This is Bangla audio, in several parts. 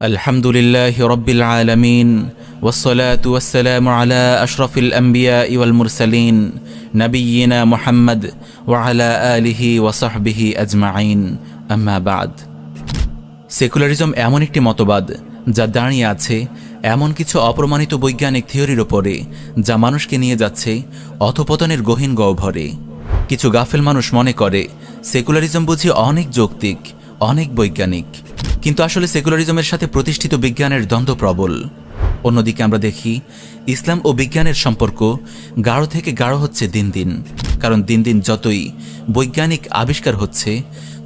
الحمد لله رب العالمين والصلاة والسلام على أشرف الأنبياء والمرسلين نبينا محمد وعلى آله وصحبه أجمعين أما بعد সেকুলারিজম এমন একটি মতবাদ যা দাঁড়িয়ে আছে এমন কিছু অপ্রমাণিত বৈজ্ঞানিক থিওরির ওপরে যা মানুষকে নিয়ে যাচ্ছে অথপতনের গহীন গহ্বরে কিছু গাফেল মানুষ মনে করে সেকুলারিজম বুঝি অনেক যৌক্তিক অনেক বৈজ্ঞানিক কিন্তু আসলে সেকুলারিজমের সাথে প্রতিষ্ঠিত বিজ্ঞানের দ্বন্দ্ব প্রবল। অন্যদিকে আমরা দেখি, ইসলাম ও বিজ্ঞানের সম্পর্ক গাঢ় থেকে গাঢ় হচ্ছে দিন দিন। কারণ দিন দিন যতই বৈজ্ঞানিক আবিষ্কার হচ্ছে,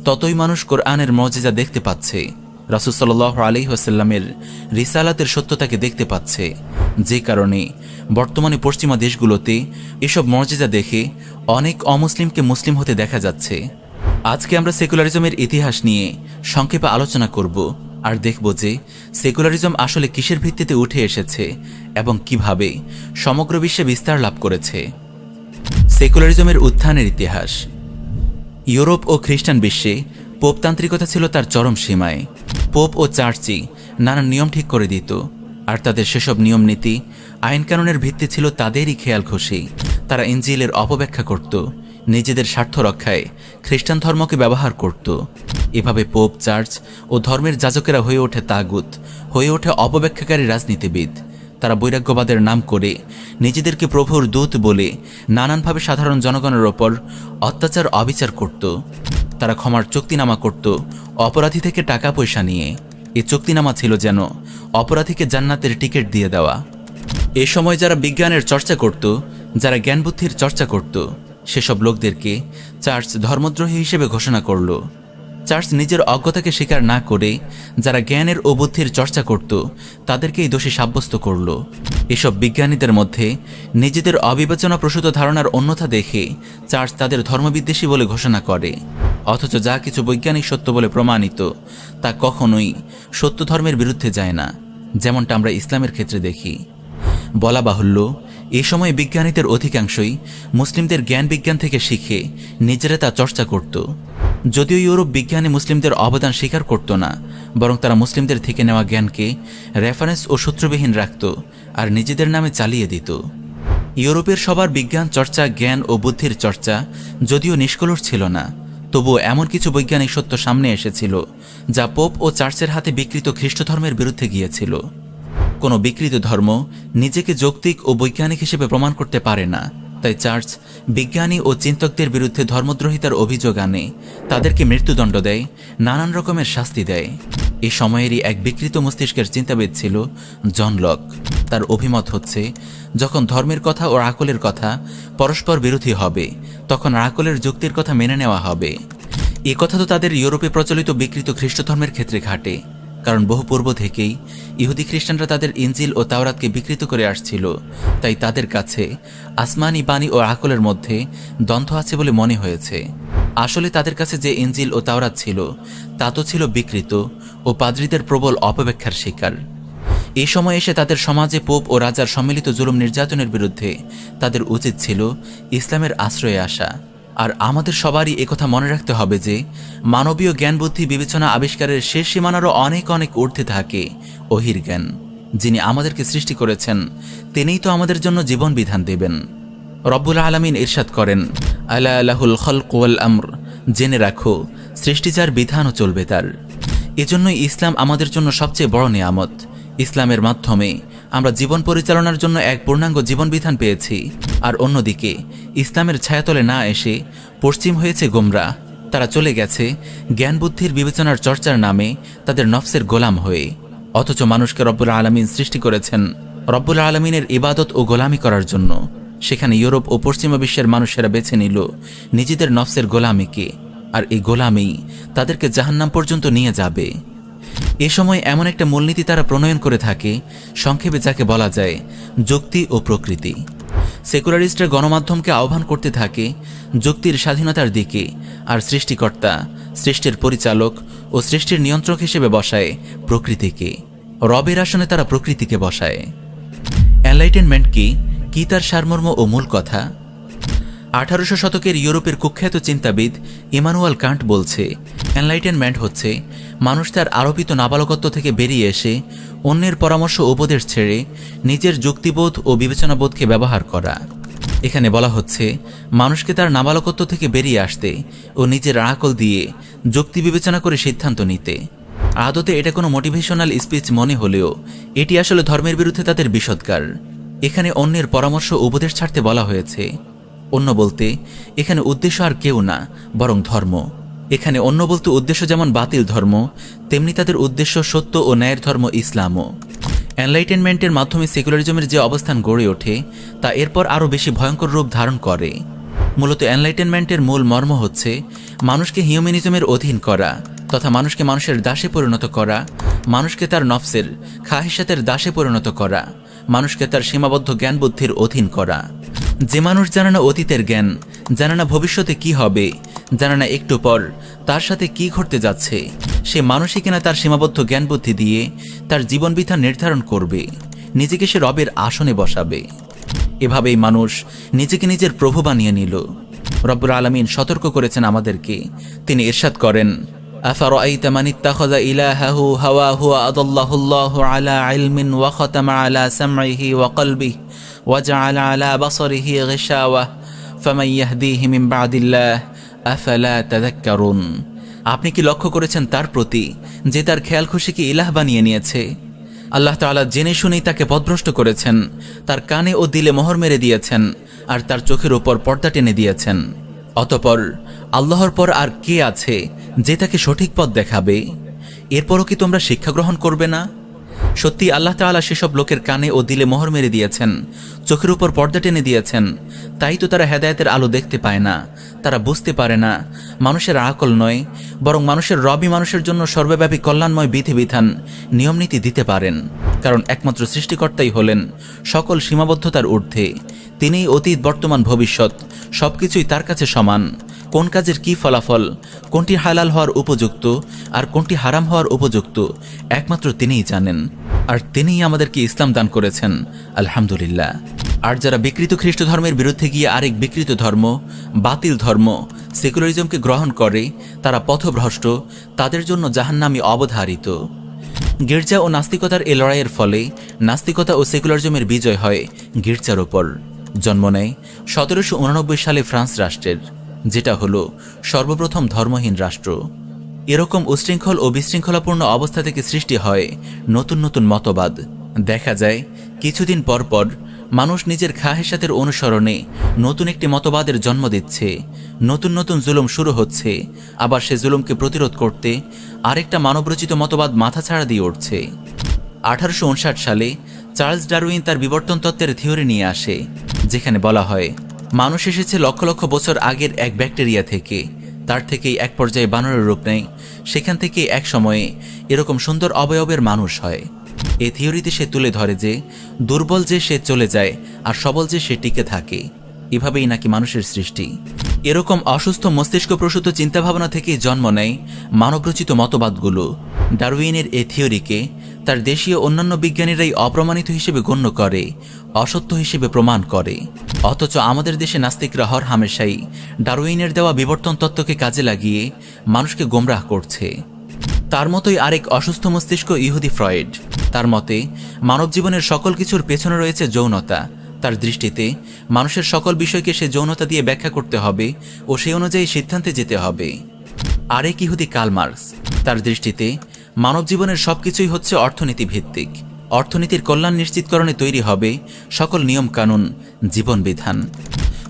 ততই মানুষ কোরআনের মর্যাদা দেখতে পাচ্ছে। রাসুসাল্লাহ আলি ওয়াসাল্লামের রিসালাতের সত্যতাকে দেখতে পাচ্ছে। যে কারণে বর্তমানে পশ্চিমা দেশগুলোতে এসব মর্যাদা দেখে অনেক অমুসলিমকে মুসলিম হতে দেখা যাচ্ছে। আজকে আমরা সেকুলারিজমের ইতিহাস নিয়ে সংক্ষেপে আলোচনা করব আর দেখব যে সেকুলারিজম আসলে কিসের ভিত্তিতে উঠে এসেছে এবং কীভাবে সমগ্র বিশ্বে বিস্তার লাভ করেছে। সেকুলারিজমের উত্থানের ইতিহাস। ইউরোপ ও খ্রিস্টান বিশ্বে পোপতান্ত্রিকতা ছিল তার চরম সীমায়। পোপ ও চার্চই নানান নিয়ম ঠিক করে দিত, আর তাদের সেসব নিয়ম নীতি, আইনকানুনের ভিত্তি ছিল তাদেরই খেয়াল খুশি তারা ইঞ্জিলের অপব্যাখ্যা করত নিজেদের স্বার্থ রক্ষায় খ্রিস্টান ধর্মকে ব্যবহার করত। এভাবে পোপ, চার্চ ও ধর্মের যাজকেরা হয়ে ওঠে তাগুত, হয়ে ওঠে অপব্যাখ্যাকারী রাজনীতিবিদ। তারা বৈরাগ্যবাদের নাম করে নিজেদেরকে প্রভুর দূত বলে নানানভাবে সাধারণ জনগণের ওপর অত্যাচার, অবিচার করত। তারা ক্ষমার চুক্তিনামা করত অপরাধী থেকে টাকা পয়সা নিয়ে। এই চুক্তিনামা ছিল যেন অপরাধীকে জান্নাতের টিকিট দিয়ে দেওয়া। এ সময় যারা বিজ্ঞানের চর্চা করত, যারা জ্ঞান বুদ্ধির চর্চা করত সেসব লোকদেরকে চার্চ ধর্মদ্রোহী হিসেবে ঘোষণা করল। চার্চ নিজের অজ্ঞতাকে স্বীকার না করে যারা জ্ঞানের ও বুদ্ধির চর্চা করত, তাদেরকেই দোষী সাব্যস্ত করল। এসব বিজ্ঞানীদের মধ্যে নিজেদের অবিবেচনা প্রসূত ধারণার অন্যথা দেখে চার্চ তাদের ধর্মবিদ্বেষী বলে ঘোষণা করে। অথচ যা কিছু বৈজ্ঞানিক সত্য বলে প্রমাণিত, তা কখনোই সত্য ধর্মের বিরুদ্ধে যায় না, যেমনটা আমরা ইসলামের ক্ষেত্রে দেখি। বলা বাহুল্য এ সময় বিজ্ঞানীদের অধিকাংশই মুসলিমদের জ্ঞান বিজ্ঞান থেকে শিখে নিজেরা তা চর্চা করত। যদিও ইউরোপ বিজ্ঞানে মুসলিমদের অবদান স্বীকার করত না, বরং তারা মুসলিমদের থেকে নেওয়া জ্ঞানকে রেফারেন্স ও সূত্রবিহীন রাখত আর নিজেদের নামে চালিয়ে দিত। ইউরোপের সবার বিজ্ঞান চর্চা, জ্ঞান ও বুদ্ধির চর্চা যদিও নিষ্কলুষ ছিল না, তবুও এমন কিছু বৈজ্ঞানিক সত্য সামনে এসেছিল যা পোপ ও চার্চের হাতে বিকৃত খ্রিস্ট ধর্মের বিরুদ্ধে গিয়েছিল। কোনো বিকৃত ধর্ম নিজেকে যৌক্তিক ও বৈজ্ঞানিক হিসেবে প্রমাণ করতে পারে না। তাই চার্চ বিজ্ঞানী ও চিন্তকদের বিরুদ্ধে ধর্মদ্রোহিতার অভিযোগ আনে, তাদেরকে মৃত্যুদণ্ড দেয়, নানান রকমের শাস্তি দেয়। এই সময়েরই এক বিকৃত মস্তিষ্কের চিন্তাবিদ ছিল জন লক। তার অভিমত হচ্ছে, যখন ধর্মের কথা ও আকলের কথা পরস্পর বিরোধী হবে, তখন আকলের যুক্তির কথা মেনে নেওয়া হবে। এ কথা তো তাদের ইউরোপে প্রচলিত বিকৃত খ্রিস্ট ধর্মের ক্ষেত্রে ঘাটে। কারণ বহু পূর্ব থেকেই ইহুদি খ্রিস্টানরা তাদের ইঞ্জিল ও তাওরাতকে বিকৃত করে আসছিল। তাই তাদের কাছে আসমানি, বাণী ও আকলের মধ্যে দ্বন্দ্ব আছে বলে মনে হয়েছে। আসলে তাদের কাছে যে ইঞ্জিল ও তাওরাত ছিল, তা তো ছিল বিকৃত ও পাদ্রীদের প্রবল অপব্যাখ্যার শিকার। এই সময় এসে তাদের সমাজে পোপ ও রাজার সম্মিলিত জুলুম নির্যাতনের বিরুদ্ধে তাদের উচিত ছিল ইসলামের আশ্রয়ে আসা। আর আমাদের সবারই একথা মনে রাখতে হবে যে, মানবীয় জ্ঞান বুদ্ধি বিবেচনা আবিষ্কারের শেষ সীমানারও অনেক অনেক ঊর্ধ্বে থাকে অহির জ্ঞান, যিনি আমাদেরকে সৃষ্টি করেছেন, তিনিই তো আমাদের জন্য জীবন বিধান দেবেন। রব্বুল আলমিন ইরশাদ করেন, আলা আলাহুল খলকোয়াল আমর জেনে রাখো, সৃষ্টি যার বিধানও চলবে তার। এজন্যই ইসলাম আমাদের জন্য সবচেয়ে বড় নিয়ামত। ইসলামের মাধ্যমে আমরা জীবন পরিচালনার জন্য এক পূর্ণাঙ্গ জীবনবিধান পেয়েছি। আর অন্যদিকে, ইসলামের ছায়াতলে না এসে পশ্চিম হয়েছে গোমরা। তারা চলে গেছে জ্ঞান বুদ্ধির বিবেচনার চর্চার নামে তাদের নফসের গোলাম হয়ে। অথচ মানুষকে রব্বুল আলমিন সৃষ্টি করেছেন রব্বুল আলমিনের ইবাদত ও গোলামি করার জন্য। সেখানে ইউরোপ ও পশ্চিমা বিশ্বের মানুষেরা বেছে নিল নিজেদের নফসের গোলামিকে। আর এই গোলামি তাদেরকে জাহান্নাম পর্যন্ত নিয়ে যাবে। এ সময় এমন একটা মূলনীতি তারা প্রণয়ন করে থাকে, সংক্ষেপে যাকে বলা যায় যুক্তি ও প্রকৃতি। সেকুলারিস্টরা গণমাধ্যমকে আহ্বান করতে থাকে যুক্তির স্বাধীনতার দিকে, আর সৃষ্টিকর্তা, সৃষ্টির পরিচালক ও সৃষ্টির নিয়ন্ত্রক হিসেবে বসায় প্রকৃতিকে। রবের আসনে তারা প্রকৃতিকে বসায়। এনলাইটেনমেন্ট কি? কি তার সারমর্ম ও মূল কথা? আঠারোশো শতকের ইউরোপের কুখ্যাত চিন্তাবিদ ইমানুয়াল কান্ট বলছে, এনলাইটেনমেন্ট হচ্ছে মানুষ তার আরোপিত নাবালকত্ব থেকে বেরিয়ে এসে অন্যের পরামর্শ উপদেশ ছেড়ে নিজের যুক্তিবোধ ও বিবেচনাবোধকে ব্যবহার করা। এখানে বলা হচ্ছে, মানুষকে তার নাবালকত্ব থেকে বেরিয়ে আসতে ও নিজের আকল দিয়ে যুক্তি বিবেচনা করে সিদ্ধান্ত নিতে। আদতে এটা কোনো মোটিভেশনাল স্পিচ মনে হলেও এটি আসলে ধর্মের বিরুদ্ধে তাদের বিষদকার এখানে অন্যের পরামর্শ উপদেশ ছাড়তে বলা হয়েছে অন্য বলতে, এখানে উদ্দেশ্য আর কেউ না, বরং ধর্ম। এখানে অন্য বলতে উদ্দেশ্য যেমন বাতিল ধর্ম, তেমনি তাদের উদ্দেশ্য সত্য ও ন্যায়ের ধর্ম ইসলামও। এনলাইটেনমেন্টের মাধ্যমে সেকুলারিজমের যে অবস্থান গড়ে ওঠে, তা এরপর আরও বেশি ভয়ঙ্কর রূপ ধারণ করে। মূলত এনলাইটেনমেন্টের মূল মর্ম হচ্ছে, মানুষকে হিউম্যানিজমের অধীন করা, তথা মানুষকে মানুষের দাসে পরিণত করা, মানুষকে তার নফসের খাহিসাতের দাসে পরিণত করা, মানুষকে তার সীমাবদ্ধ জ্ঞান বুদ্ধির অধীন করা। যে মানুষ জানে না অতীতের জ্ঞান, জানে না ভবিষ্যতে কি হবে, জানে না একটু পর তার সাথে কি ঘটতে যাচ্ছে, সে মানুষই কিনা তার সীমাবদ্ধ জ্ঞান বুদ্ধি দিয়ে তার জীবন বিধান নির্ধারণ করবে, নিজেকে সে রবের আসনে বসাবে। এভাবেই মানুষ নিজেকে নিজের প্রভু বানিয়ে নিল। রব্বুর আলমিন সতর্ক করেছেন আমাদেরকে। তিনি ইরশাদ করেন أفرأيت من اتخذ إلهه هواه وأضله الله على علم وختم على سمعه وقلبه وجعل على بصره غشاوة فمن يهديه من بعد الله أفلا تذكرون আপনি কি লক্ষ্য করেছেন তার প্রতি যে তার খেয়াল খুশিকে ইলাহ বানিয়ে নিয়েছে আল্লাহ তাআলা জেনে শুনেই তাকে পথভ্রষ্ট করেছেন তার কানে ও দিলে মোহর মেরে দিয়েছেন আর তার চোখের ওপর পর্দা টেনে দিয়েছেন অতপর আল্লাহর পর আর কে আছে যে তাকে সঠিক পথ দেখাবে? এরপরও কি তোমরা শিক্ষা গ্রহণ করবে না? সত্যি আল্লাহ তাআলা সেসব লোকের কানে ও দিলে মোহর মেরে দিয়েছেন, চোখের উপর পর্দা টেনে দিয়েছেন। তাই তো তারা হেদায়েতের আলো দেখতে পায় না, তারা বুঝতে পারে না, মানুষের আকল নয়, বরং মানুষের রবি মানুষের জন্য সর্বব্যাপী কল্যাণময় বিধিবিধান, নিয়মনীতি দিতে পারেন। কারণ একমাত্র সৃষ্টিকর্তাই হলেন সকল সীমাবদ্ধতার ঊর্ধ্বে, তিনিই অতীত বর্তমান ভবিষ্যৎ। সবকিছুই তার কাছে সমান। কোন কাজের কি ফলাফল, কোনটি হালাল হওয়ার উপযুক্ত আর কোনটি হারাম হওয়ার উপযুক্ত, একমাত্র তিনিই জানেন। আর তিনিই আমাদেরকে ইসলাম দান করেছেন, আলহামদুলিল্লাহ। আর যারা বিকৃত খ্রিস্ট ধর্মের বিরুদ্ধে গিয়ে আরেক বিকৃত ধর্ম, বাতিল ধর্ম, সেকুলারিজমকে গ্রহণ করে, তারা পথভ্রষ্ট, তাদের জন্য জাহান্নামি অবধারিত। গির্জা ও নাস্তিকতার এ লড়াইয়ের ফলে নাস্তিকতা ও সেকুলারিজমের বিজয় হয় গির্জার ওপর। জন্ম নেয় সতেরোশো উনানব্বই সালে ফ্রান্স রাষ্ট্রের, যেটা হলো সর্বপ্রথম ধর্মহীন রাষ্ট্র। এরকম উশৃঙ্খল ও বিশৃঙ্খলাপূর্ণ অবস্থা থেকে সৃষ্টি হয় নতুন নতুন মতবাদ। দেখা যায়, কিছুদিন পর পর মানুষ নিজের খাহেসাতের অনুসরণে নতুন একটি মতবাদের জন্ম দিচ্ছে, নতুন নতুন জুলুম শুরু হচ্ছে, আবার সে জুলুমকে প্রতিরোধ করতে আরেকটা মানবরচিত মতবাদ মাথা ছাড়া দিয়ে উঠছে। আঠারোশো উনষাট সালে চার্লস ডারউইন তার বিবর্তন তত্ত্বের থিওরি নিয়ে আসে। যেখানে বলা হয়, মানুষ এসেছে লক্ষ লক্ষ বছর আগের এক ব্যাকটেরিয়া থেকে। তার থেকেই এক পর্যায়ে বানরের রূপ নেয়। সেখান থেকে এক সময়ে এরকম সুন্দর অবয়বের মানুষ হয়। এ থিওরিতে সে তুলে ধরে যে, দুর্বল যে সে চলে যায় আর সবল যে সে টিকে থাকে। এভাবেই নাকি মানুষের সৃষ্টি। এরকম অসুস্থ মস্তিষ্ক প্রসূত চিন্তাভাবনা থেকেই জন্ম নেয় মানবরচিত মতবাদগুলো। ডারউইনের এ থিওরিকে তার দেশীয় অন্যান্য বিজ্ঞানীরাই অপ্রমাণিত হিসেবে গণ্য করে, অসত্য হিসেবে প্রমাণ করে। অথচ আমাদের দেশে নাস্তিকরা হর হামেশাই ডারউইনের দেওয়া বিবর্তন তত্ত্বকে কাজে লাগিয়ে মানুষকে গোমরাহ করছে। তার মতোই আরেক অসুস্থ মস্তিষ্ক ইহুদি ফ্রয়েড। তার মতে মানব জীবনের সকল কিছুর পেছনে রয়েছে যৌনতা তার দৃষ্টিতে মানুষের সকল বিষয়কে সে যৌনতা দিয়ে ব্যাখ্যা করতে হবে ও সেই অনুযায়ী সিদ্ধান্তে যেতে হবে। আরেক ইহুদি কালমার্কস তার দৃষ্টিতে মানব জীবনের সবকিছুই হচ্ছে অর্থনীতি ভিত্তিক অর্থনীতির কল্যাণ নিশ্চিতকরণে তৈরি হবে সকল নিয়ম কানুন জীবন বিধান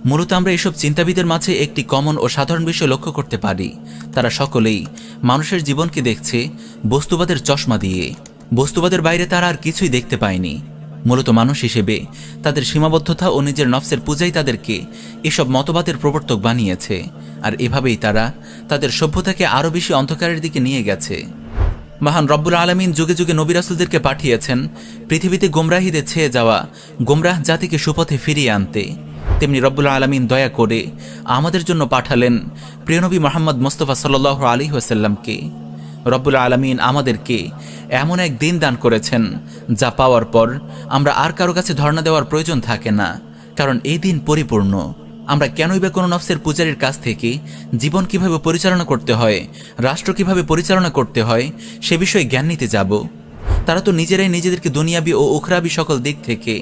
মূলত আমরা এসব চিন্তাবিদের মাঝে একটি কমন ও সাধারণ বিষয় লক্ষ্য করতে পারি। তারা সকলেই মানুষের জীবনকে দেখছে বস্তুবাদের চশমা দিয়ে। বস্তুবাদের বাইরে তারা আর কিছুই দেখতে পায়নি। মূলত মানুষ হিসেবে। তাদের সীমাবদ্ধতা ও নিজের নফসের পূজাই তাদেরকে এসব মতবাদের প্রবর্তক বানিয়েছে। আর এভাবেই তারা তাদের সভ্যতাকে আরও বেশি অন্ধকারের দিকে নিয়ে গেছে। মহান রব্বুল আলমিন যুগে যুগে নবী রাসুলদেরকে পাঠিয়েছেন পৃথিবীতে গোমরাহিদের ছেয়ে যাওয়া গোমরাহ জাতিকে সুপথে ফিরিয়ে আনতে। তেমনি রব্বুল আলমিন দয়া করে আমাদের জন্য পাঠালেন প্রিয়নবী মোহাম্মদ মোস্তফা সাল্লাহ আলী ওয়াসাল্লামকে। রব্বুল আলমিন আমাদেরকে এমন এক দিন দান করেছেন, যা পাওয়ার পর আমরা আর কারও কাছে ধর্ণা দেওয়ার প্রয়োজন থাকে না, কারণ এই দিন পরিপূর্ণ। আমরা কেনই বা কোনো নফসের পূজারীর কাছ থেকে জীবন কীভাবে পরিচালনা করতে হয়, রাষ্ট্র কীভাবে পরিচালনা করতে হয়, সে বিষয়ে জ্ঞান নিতে যাব। তারা তো নিজেরাই নিজেদেরকে দুনিয়াবি ও উখরাবি সকল দিক থেকে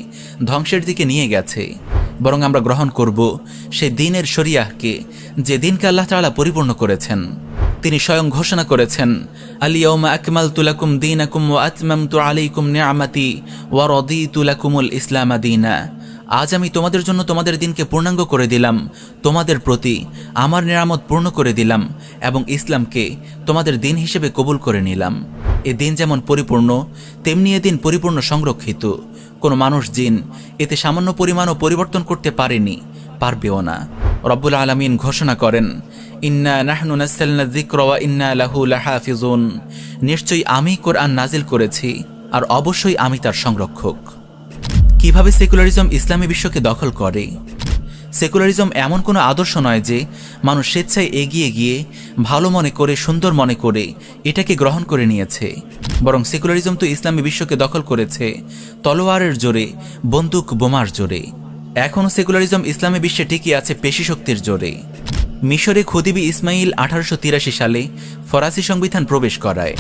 ধ্বংসের দিকে নিয়ে গেছে। বরং আমরা গ্রহণ করব সে দিনের শরিয়াহকে, যে দিনকে আল্লাহ তাআলা পরিপূর্ণ করেছেন। তিনি স্বয়ং ঘোষণা করেছেন আলিয়মা আকমাল তুলাকুম দিন আকুম ও আতমাম তু আলাইকুম নিয়ামাতি ওয়ারদি তুলাকুমুল ইসলাম দিনা। আজ আমি তোমাদের জন্য তোমাদের দিনকে পূর্ণাঙ্গ করে দিলাম, তোমাদের প্রতি আমার নিরামত পূর্ণ করে দিলাম এবং ইসলামকে তোমাদের দিন হিসেবে কবুল করে নিলাম। এ দিন যেমন পরিপূর্ণ, তেমনি এ দিন পরিপূর্ণ সংরক্ষিত। কোনো মানুষ জিন এতে সামান্য পরিমাণও পরিবর্তন করতে পারেনি, পারবেও না। রব্বুল আলমিন ঘোষণা করেন, ইন্না নাহনু নাসাল্লা যিকর ওয়া ইন্না লাহু লাহাফিজুন। নিশ্চয়ই আমি কোরআন নাজিল করেছি, আর অবশ্যই আমি তার সংরক্ষক। কীভাবে সেকুলারিজম ইসলামী বিশ্বকে দখল করে? সেকুলারিজম এমন কোনো আদর্শ নয় যে মানুষ স্বেচ্ছায় এগিয়ে গিয়ে ভালো মনে করে, সুন্দর মনে করে এটাকে গ্রহণ করে নিয়েছে। বরং সেকুলারিজম তো ইসলামী বিশ্বকে দখল করেছে তলোয়ারের জোরে, বন্দুক বোমার জোরে। এখনও সেকুলারিজম ইসলামী বিশ্বে টিকে আছে পেশি শক্তির জোরে। মিশরে খুদিবি ইসমাইল আঠারোশো তিরাশি সালে ফরাসি সংবিধান প্রবেশ করায়।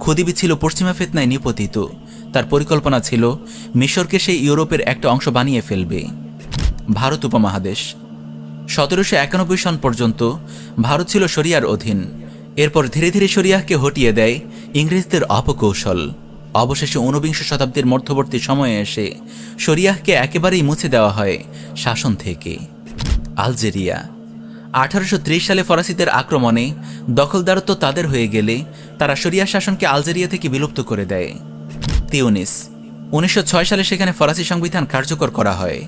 খুদিবি ছিল পশ্চিমা ফেতনায় নিপতিত। তার পরিকল্পনা ছিল মিশরকে সেই ইউরোপের একটা অংশ বানিয়ে ফেলবে। ভারত উপমহাদেশ। সতেরোশো একানব্বই সন পর্যন্ত ভারত ছিল শরিয়ার অধীন। এরপর ধীরে ধীরে শরিয়াহকে হটিয়ে দেয় ইংরেজদের অপকৌশল। অবশেষে ঊনবিংশ শতাব্দীর মধ্যবর্তী সময়ে এসে শরিয়াহকে একেবারেই মুছে দেওয়া হয় শাসন থেকে। আলজেরিয়া। আঠারোশো ত্রিশ সালে ফরাসিদের আক্রমণে দখলদারত্ব তাদের হয়ে গেলে তারা শরিয়া শাসনকে আলজেরিয়া থেকে বিলুপ্ত করে দেয়। তিউনিস। উনিশশো সালে সেখানে ফরাসি সংবিধান কার্যকর করা হয়।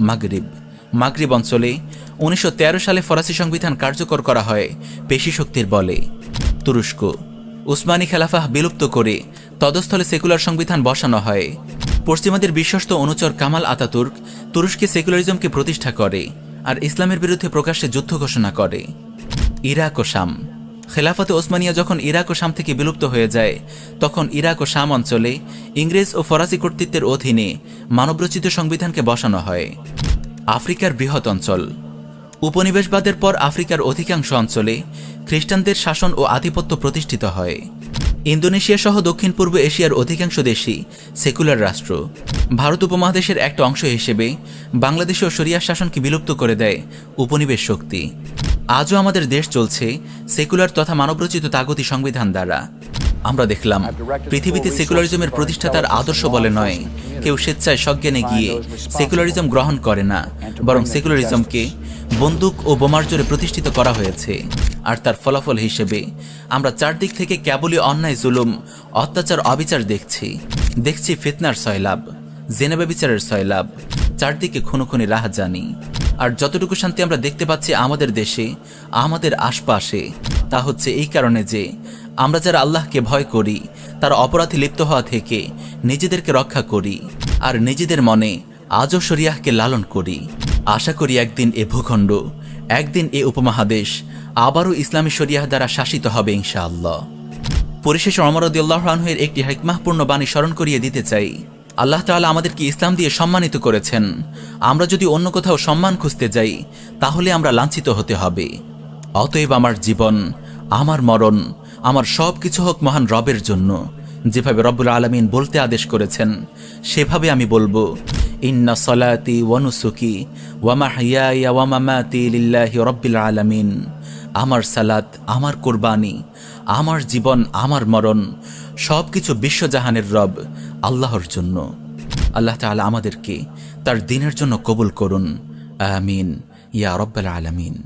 মাগরিব। মাগরিব অঞ্চলে উনিশশো তেরো সালে ফরাসি সংবিধান কার্যকর করা হয় পেশি শক্তির বলে। তুরস্ক। উসমানী খেলাফাহ বিলুপ্ত করে তদস্থলে সেকুলার সংবিধান বসানো হয়। পশ্চিমাদের বিশ্বস্ত অনুচর কামাল আতাতুর্ক তুরস্কে সেকুলারিজমকে প্রতিষ্ঠা করে আর ইসলামের বিরুদ্ধে প্রকাশ্যে যুদ্ধ ঘোষণা করে। ইরাক ও শাম। খেলাফতে ওসমানিয়া যখন ইরাক ও শাম থেকে বিলুপ্ত হয়ে যায়, তখন ইরাক ও শাম অঞ্চলে ইংরেজ ও ফরাসি কর্তৃত্বের অধীনে মানবরচিত সংবিধানকে বসানো হয়। আফ্রিকার বৃহৎ অঞ্চল। উপনিবেশবাদের পর আফ্রিকার অধিকাংশ অঞ্চলে খ্রিস্টানদের শাসন ও আধিপত্য প্রতিষ্ঠিত হয়। ইন্দোনেশিয়া সহ দক্ষিণ পূর্ব এশিয়ার অধিকাংশ দেশই সেকুলার রাষ্ট্র। ভারত উপমহাদেশের একটা অংশ হিসেবে বাংলাদেশেও শরিয়া শাসনকে বিলুপ্ত করে দেয় উপনিবেশ শক্তি। আজও আমাদের দেশ চলছে সেকুলার তথা মানবরচিত তাগতি সংবিধান দ্বারা। আমরা দেখলাম, পৃথিবীতে সেকুলারিজমের প্রতিষ্ঠাতার আদর্শ বলে নয়। কেউ স্বেচ্ছায় সজ্ঞানে গিয়ে সেকুলারিজম গ্রহণ করে না, বরং সেকুলারিজমকে বন্দুক ও বোমার জোরে প্রতিষ্ঠিত করা হয়েছে। আর তার ফলাফল হিসেবে আমরা চারদিক থেকে কেবলই অন্যায় জুলুম, অত্যাচার, অবিচার দেখছি। দেখছি ফিতনার সয়লাভ জেনেবা বিচারের সয়লাভ চারদিকে খুনোখুনি রাহ জানি আর যতটুকু শান্তি আমরা দেখতে পাচ্ছি আমাদের দেশে, আমাদের আশপাশে, তা হচ্ছে এই কারণে যে আমরা যারা আল্লাহকে ভয় করি, তার অপরাধী লিপ্ত হওয়া থেকে নিজেদেরকে রক্ষা করি, আর নিজেদের মনে আজও শরিয়াহকে লালন করি। আশা করি একদিন এ ভূখণ্ড, একদিন এ উপমহাদেশ আবারও ইসলামী শরিয়াহ দ্বারা শাসিত হবে ইনশাআল্লাহ। পরিশেষে অমরদুল্লাহ রানহের একটি হেকমাহপূর্ণ বাণী স্মরণ করিয়ে দিতে চাই। আল্লাহ তাআলা আমাদেরকে ইসলাম দিয়ে সম্মানিত করেছেন। আমরা যদি অন্য কোথাও সম্মান খুঁজতে যাই, তাহলে আমরা লাঞ্ছিত হতে হবে। অতএব আমার জীবন, আমার মরণ, আমার সব কিছু হোক মহান রবের জন্য। যেভাবে রব্বুল আলমিন বলতে আদেশ করেছেন, সেভাবে আমি বলব। ইন্না সলাতি ওয়ানুসুকি ওয়ামা হিয়া ওয়ামামাতি লিল্লাহি রব্বিল আলামিন। আমার সালাত, আমার কোরবানি, আমার জীবন, আমার মরণ সব কিছু বিশ্বজাহানের রব আল্লাহর জন্য। আল্লাহ তালা আমাদেরকে তার দিনের জন্য কবুল করুন। আমিন। ইয়া রব্বাল আলামিন।